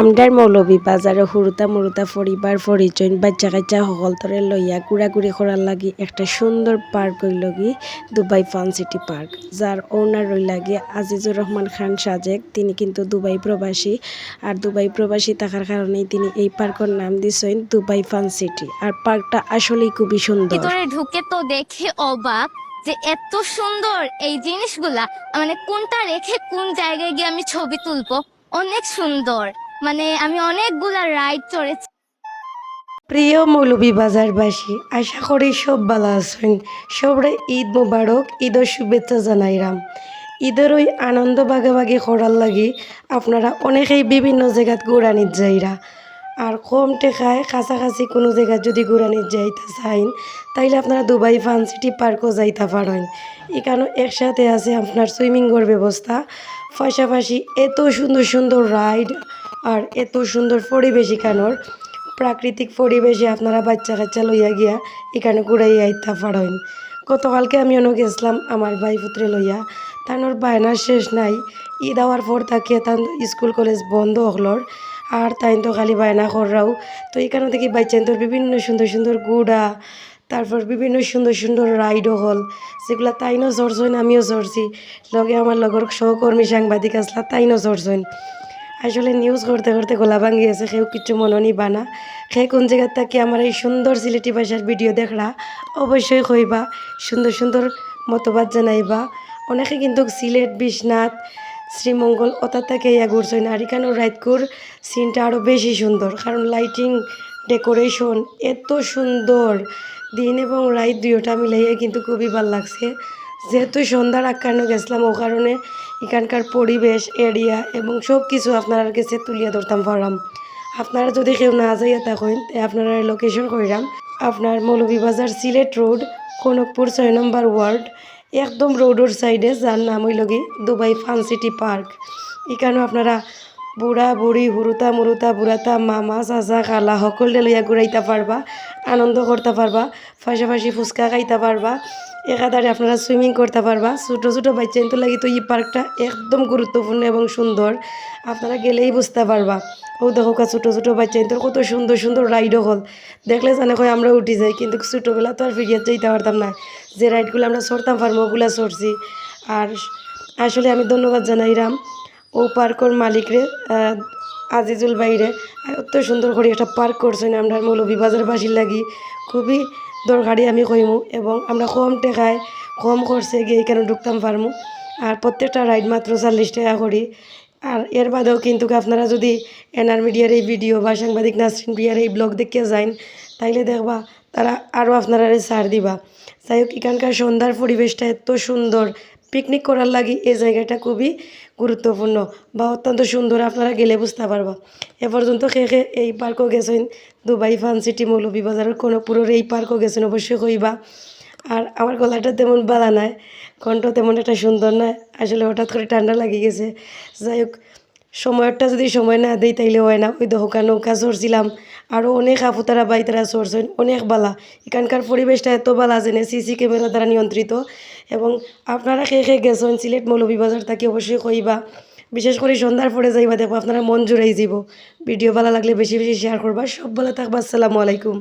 আমডার মৌলবী বাজারে হুরুতা মুরুতা পরিবার পরিচয় বাচ্চা কাচ্চা সকল তরে লইয়া ঘুরাঘুরি করার লাগি একটা সুন্দর পার্ক হইল লগি দুবাই ফান সিটি পার্ক যার ওনার রই লাগে আজিজুর রহমান খান সাজেক। তিনি কিন্তু দুবাই প্রবাসী আর দুবাই প্রবাসী থাকার কারণেই তিনি এই পার্কের নাম দিছেন দুবাই ফান সিটি আর পার্কটা আসলেই খুবই সুন্দর ভিতরে ঢুকে তো দেখে অবাক যে এত সুন্দর এই জিনিসগুলা। মানে কোনটা রেখে কোন জায়গায় গিয়ে আমি ছবি তুলবো? অনেক সুন্দর। মানে আমি অনেকগুলা রাইড চড়েছি। প্রিয় মৌলভী বাজারবাসী আশা করি সব ভালো আছেন। সবরে ঈদ মোবারক, ঈদের শুভেচ্ছা জানাইরাম। ঈদের ওই আনন্দ ভাগাভাগি করার লাগি আপনারা অনেকেই বিভিন্ন জায়গাত ঘুরানিত যাইরা। আর কম টেকায় কাছাকাছি কোনো জায়গায় যদি ঘুরানিত যাইতে চাইন, তাইলে আপনারা দুবাই, ফান সিটি পার্কও যাইতে পারেন। এখানে একসাথে আছে আপনার সুইমিংয়ের ব্যবস্থা। পাশাপাশি এত সুন্দর সুন্দর রাইড আর এত সুন্দর পরিবেশ এখানোর। প্রাকৃতিক পরিবেশে আপনারা বাচ্চা কাচ্চা লইয়া গিয়া এখানে ঘুরাই আইতা পারেন। গতকালকে আমি অনেক গেছিলাম, আমার ভাই পুত্রে লইয়া। তানোর বায়নার শেষ নাই। ঈদ হওয়ার পর তাকে তান স্কুল, কলেজ বন্ধ হলর। আর তাই তো খালি বায়না কররাও। তো এখানে থেকে বাচ্চান তোর বিভিন্ন সুন্দর সুন্দর গুড়া, তারপর বিভিন্ন সুন্দর সুন্দর রাইডও হল। সেগুলা তাইনও চড়ছইন আমিও চড়ছি লগে আমার লগর সহকর্মী সাংবাদিক আসলা, তাইনও চড়ছইন আসলে নিউজ করতে করতে গলা ভাঙি আছে সেও কিছু মননি বানা সে কোন জায়গার থাকি আমার এই সুন্দর সিলেটি ভাষার ভিডিও দেখরা অবশ্যই কইবা সুন্দর সুন্দর মতবাদ জানাইবা। অনেকে কিন্তু সিলেট, বিশ্বনাথ, শ্রীমঙ্গল ওটা থেকে ইয়া ঘুরছেন আর এখানেও রাইতকুর সিনটা আরও বেশি সুন্দর, কারণ লাইটিং ডেকোরেশন এত সুন্দর। দিন এবং রাত দুইটা মিলাইয়া কিন্তু খুবই ভালো লাগছে। যেহেতু সন্ধ্যার আখ্যানো গেছিলাম, ও কারণে এখানকার পরিবেশ এরিয়া এবং সব কিছু আপনার কাছে তুলিয়া ধরতাম পারাম আপনারা যদি কেউ না যাইয়া থাকেন, তে আপনারা লোকেশন কইরাম। আপনার মৌলভীবাজার সিলেট রোড কনকপুর ছয় নম্বর ওয়ার্ড, একদম রোডের সাইডে যার নাম হইল কি দুবাই ফান সিটি পার্ক। এখানেও আপনারা বুড়া, বুড়ি, হুরুতা, মুরুতা, বুড়াতা, মামা, চাচা, খালা সকলে লইয়া ঘুরাইতে পারবা, আনন্দ করতে পারবা পাশাপাশি ফুচকা খাইতে পারবা। একাধারে আপনারা সুইমিং করতে পারবা। ছোটো ছোটো বাচ্চা তো লাগি তো এই পার্কটা একদম গুরুত্বপূর্ণ এবং সুন্দর। আপনারা গেলেই বুঝতে পারবা। ও দেখো কা ছোটো ছোটো বাচ্চা তোর কত সুন্দর সুন্দর রাইডও হল। দেখলে জানে কয় আমরা উঠি যাই, কিন্তু ছোটোবেলা তো আর ফিরিয়ে যাইতে পারতাম না। যে রাইডগুলো আমরা চড়তাম পারব ওগুলো চড়ছি আর আসলে আমি ধন্যবাদ জানাইরাম ও পার্কর মালিকরে আজিজুল বাইরে এত সুন্দর করে একটা পার্ক করছেন আমরা মৌলভীবাজার বাসির লাগি। খুবই দরকারি আমি কইমু এবং আমরা কম টেকায় কম খরচে গিয়ে এখানে ঢুকতাম পারমু আর প্রত্যেকটা রাইড মাত্র চল্লিশ টাকা করি। আর এর বাদেও কিন্তু আপনারা যদি এনআর মিডিয়ার এই ভিডিও বা সাংবাদিক নাসরিন প্রিয়ার এই ব্লগ দেখে যাইন, তাইলে দেখবা তারা আরও আপনারা সার দিবা। যাই হোক, এখানকার সন্ধ্যার পরিবেশটা এত সুন্দর পিকনিক করার লাগি এই জায়গাটা খুবই গুরুত্বপূর্ণ বা অত্যন্ত সুন্দর, আপনারা গেলে বুঝতে পারবা। এ পর্যন্ত খে এই পার্কও গেছেন, দুবাই ফান সিটি মৌলভী মৌলভীবাজারের কনকপুরের এই পার্কও গেছেন অবশ্যই কইবা। আর আমার গলাটা তেমন বালা নাই, কণ্ঠ তেমন একটা সুন্দর নয় আসলে হঠাৎ করে ঠান্ডা লাগি গেছে। যাই হোক সময়টা যদি সময় না দেই তাইলে হয় না। ওই দহকা নৌকা চড়ছিলাম। আরও অনেক আফুতারা বাইতারা চড়ছেন। অনেক বালা। এখানকার পরিবেশটা এত বালা জেনে সিসি ক্যামেরা দ্বারা নিয়ন্ত্রিত। এবং আপনারা খেয়ে খেয়ে গেছেন সিলেট মৌলভীবাজার থাকি অবশ্যই কইবা। বিশেষ করে সন্ধ্যার পরে যাইবা। দেখো আপনারা মন জুড়াই যাব ভিডিও ভালো লাগলে বেশি বেশি শেয়ার করবা। সব ভালো থাকবা। আসসালামু আলাইকুম।